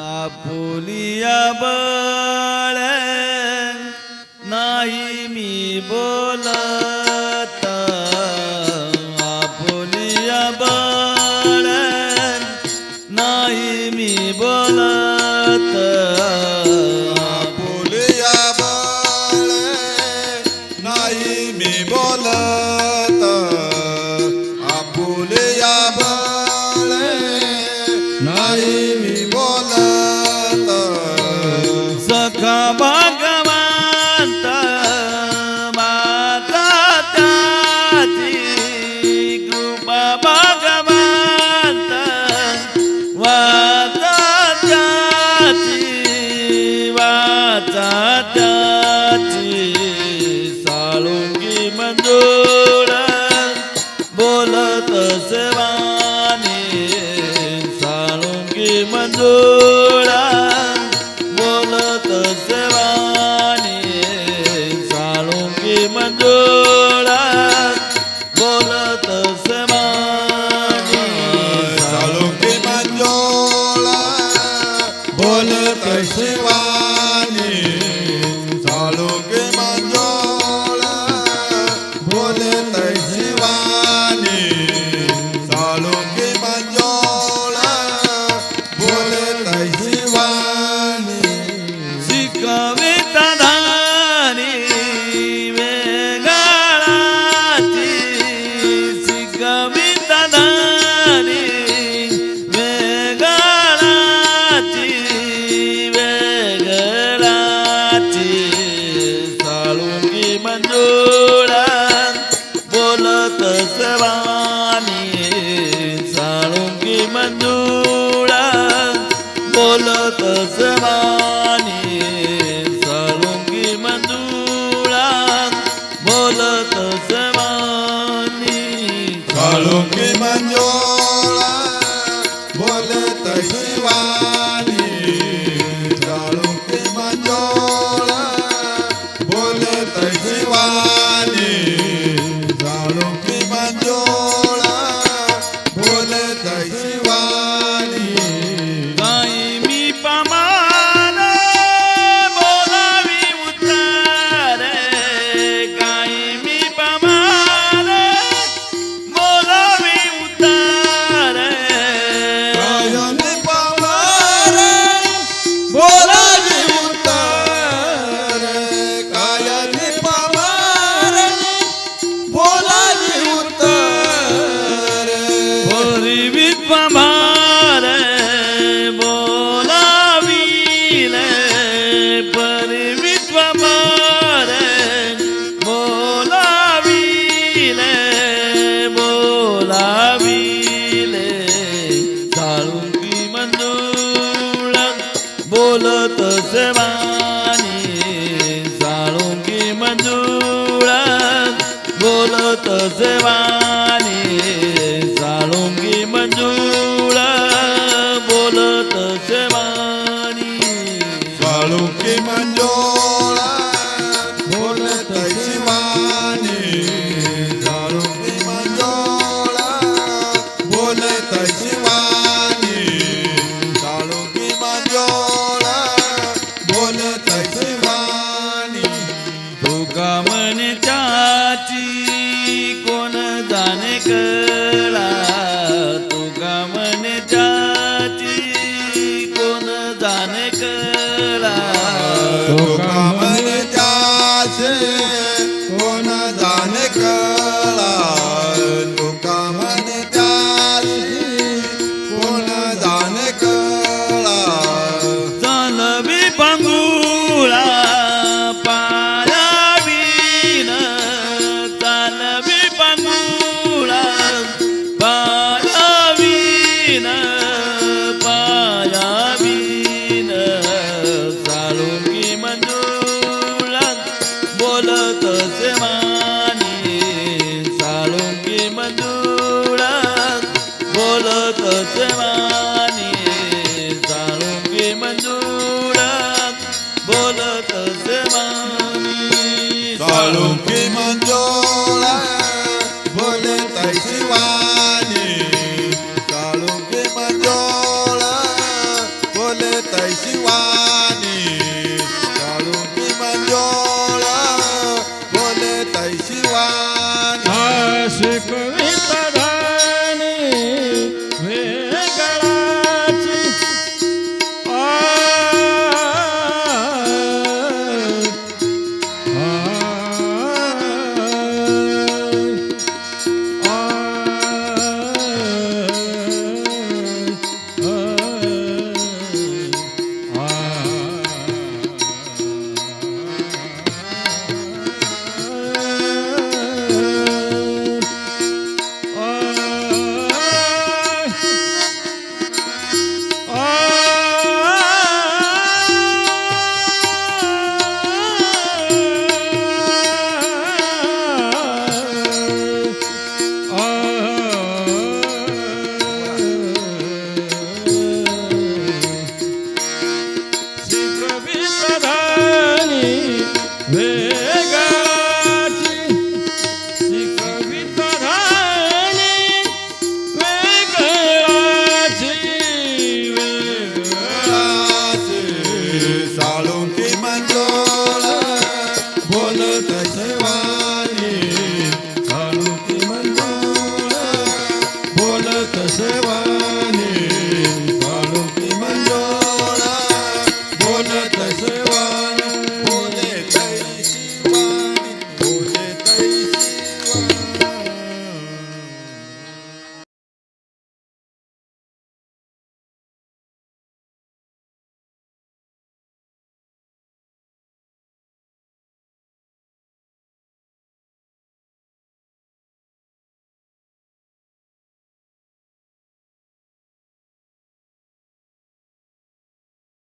Apulia बळ नाही मी बोल साळुंगी मंजूळ बोलत सेवानी साळुंगी मंजूळा बोलत सेवानी साळुंगी मंजूळा साळुंगी बोलत सवानी सळुंगी मंजूळा बोलत सवानी सळुंगी मंजोळा विश्वमारण बोलाविले बोलाविले. साळुंकी मंजुळ बोलत सेवानी साळुंकी मंजुळ बोलत सेवानी साळुंकी मंजुळ बोलत सेवानी साळुंकी मंजुळ Follow man